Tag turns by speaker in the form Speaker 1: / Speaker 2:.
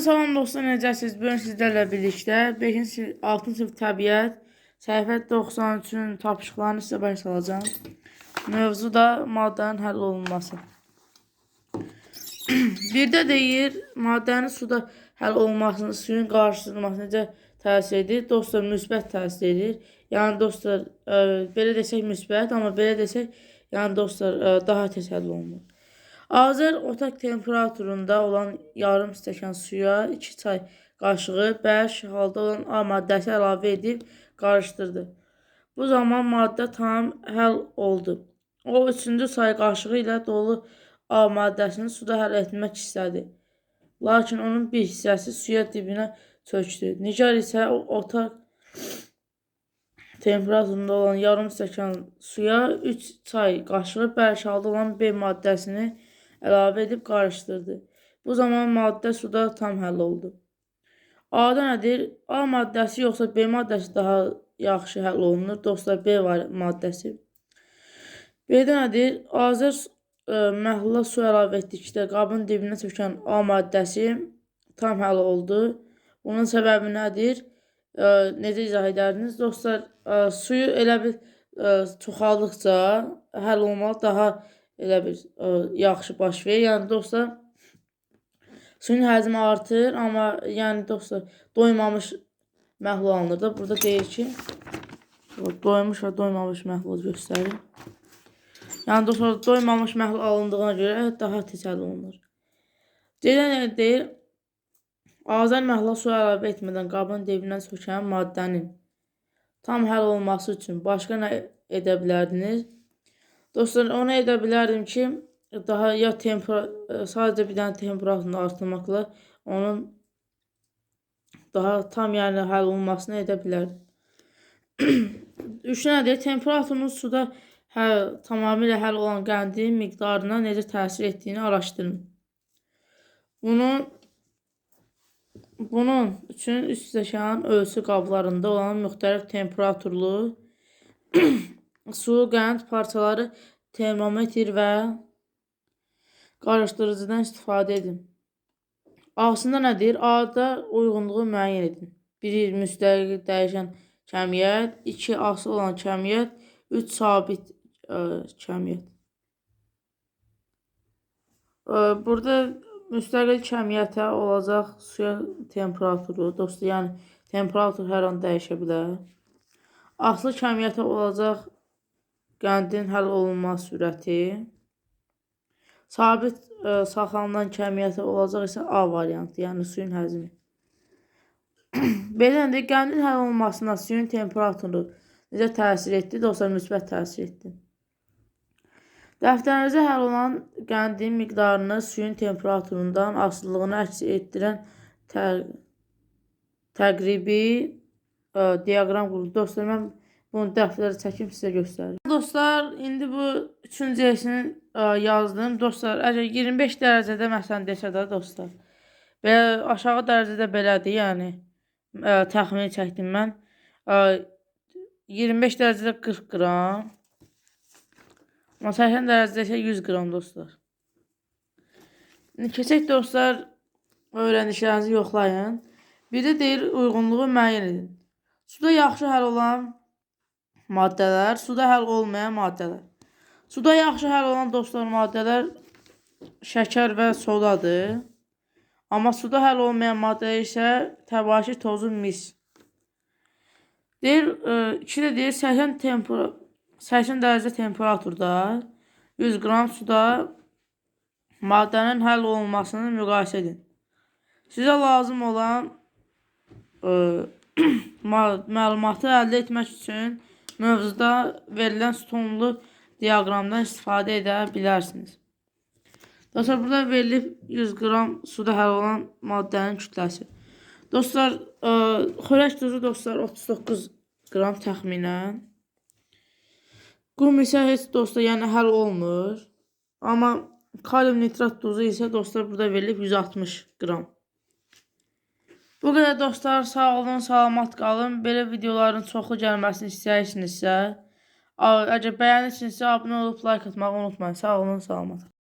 Speaker 1: Salam dostlar, necəsiniz? Bugün sizlərlə birlikdə 5-ci, 6-cı sinif təbiət səhifə 93-ün tapışıqlarını sizə başa salacağım. Mövzu da maddənin həll olunması. Birdə deyir, maddənin suda həll olunmasını, suyun qarşılanması necə təsir edir? Dostlar, müsbət təsir edir. Yəni dostlar, ə, belə desək müsbət, amma belə desək, yəni dostlar, ə, daha tez həll olunur. Azər otaq temperaturunda olan yarım stəkan suya 2 çay qaşığı bərk halda olan A maddəsi əlavə edib qarışdırdı. Bu zaman maddə tam həll oldu. O 3-cü çay qaşığı ilə dolu A maddəsini suda həll etmək istədi. Lakin onun bir hissəsi suya dibinə çökdü. Nigar isə o otaq temperaturunda olan yarım stəkan suya 3 çay qaşığı bərk halda olan B maddəsini əlavə edib qarışdırdı. Bu zaman maddə suda tam həll oldu. A-da nədir? A maddəsi yoxsa B maddəsi daha yaxşı həll olunur? Dostlar, B var maddəsi. B-də nədir? Azər ə, məhlula su əlavə etdikdə qabın dibinə çökən A maddəsi tam həll oldu. Bunun səbəbi nədir? Ə, necə izah edərdiniz? Dostlar, ə, suyu elə bir ə, çoxaldıqca həll olmalı daha elə bir ə, yaxşı baş verir. Yəni dostlar, suyun həcmi artır, amma yəni dostlar, doymamış məhlul alınır da. Burada deyir ki, doymuş və doymamış məhlul göstərir. Yəni dostlar, doymamış məhlul alındığına görə daha tez həll olunur. Deyilən deyir, Azər məhlula su əlavə etmədən qabın dibinə çökən maddənin tam həll olması üçün başqa nə edə bilərdiniz? Dostlar, onu edə bilərdim ki, daha ya tempera sadəcə bir dənə temperaturunu artırmaqla onun daha tam yəni həll olunmasını edə bilərdim. Üç nədir? Temperaturun suda həll, tamamilə həll olan qəndin miqdarına necə təsir etdiyini araşdırın. Bunun bunun üçün üst stəkan ölçü qablarında olan müxtəlif temperaturlu su, qənd parçaları, termometr və qarışdırıcıdan istifadə edin. A-sında nədir? A-da uyğunluğu müəyyən edin. 1 müstəqil dəyişən kəmiyyət, 2 asılı olan kəmiyyət, 3 sabit ə, kəmiyyət. Ə, burada müstəqil kəmiyyətə olacaq suya temperaturu, dostlar, yəni temperatur hər an dəyişə bilər. Asılı kəmiyyətə olacaq qəndin həll olunma sürəti. Sabit ə, saxlanılan kəmiyyəti olacaq isə A variantı, yəni suyun həcmi. Beləndə qəndin həll olunmasına suyun temperaturu necə təsir etdi? Dostlar, müsbət təsir etdi. Dəftərinizə həll olan qəndin miqdarını suyun temperaturundan asılılığını əks etdirən tə təqribi ə, diaqram qurun. Dostlar, mən bunu dəftərə çəkim sizə göstərim. Dostlar, indi bu 3-cü hissini yazdım. Dostlar, əgər 25 dərəcədə məsələn desə də dostlar. Belə aşağı dərəcədə belədir, yəni ə, təxmini çəkdim mən. Ə, 25 dərəcədə 40 qram. Amma 80 dərəcədə isə 100 qram dostlar. İndi keçək dostlar, öyrəndiklərinizi yoxlayın. Bir də deyir uyğunluğu müəyyən edin. Suda yaxşı həll olan maddələr, suda həll olmayan maddələr. Suda yaxşı həll olan dostlar maddələr şəkər və sodadır. Amma suda həll olmayan maddələr isə təbaşir tozu mis. Deyir, ə, 2 də deyir 80 tempera 80 dərəcə temperaturda 100 qram suda maddənin həll olunmasını müqayisə edin. Sizə lazım olan ə, məlumatı əldə etmək üçün mövzuda verilən sütunlu diaqramdan istifadə edə bilərsiniz. Dostlar, burada verilib 100 qram suda həll olan maddənin kütləsi. Dostlar, ə, xörək tuzu dostlar 39 qram təxminən. Qum isə heç dostlar, yəni həll olmur. Amma kalium nitrat tuzu isə dostlar burada verilib 160 qram. Bu qədər dostlar, sağ olun, salamat qalın. Belə videoların çoxlu gəlməsini istəyirsinizsə, əgər bəyənirsinizsə abunə olub like atmağı unutmayın. Sağ olun, salamat.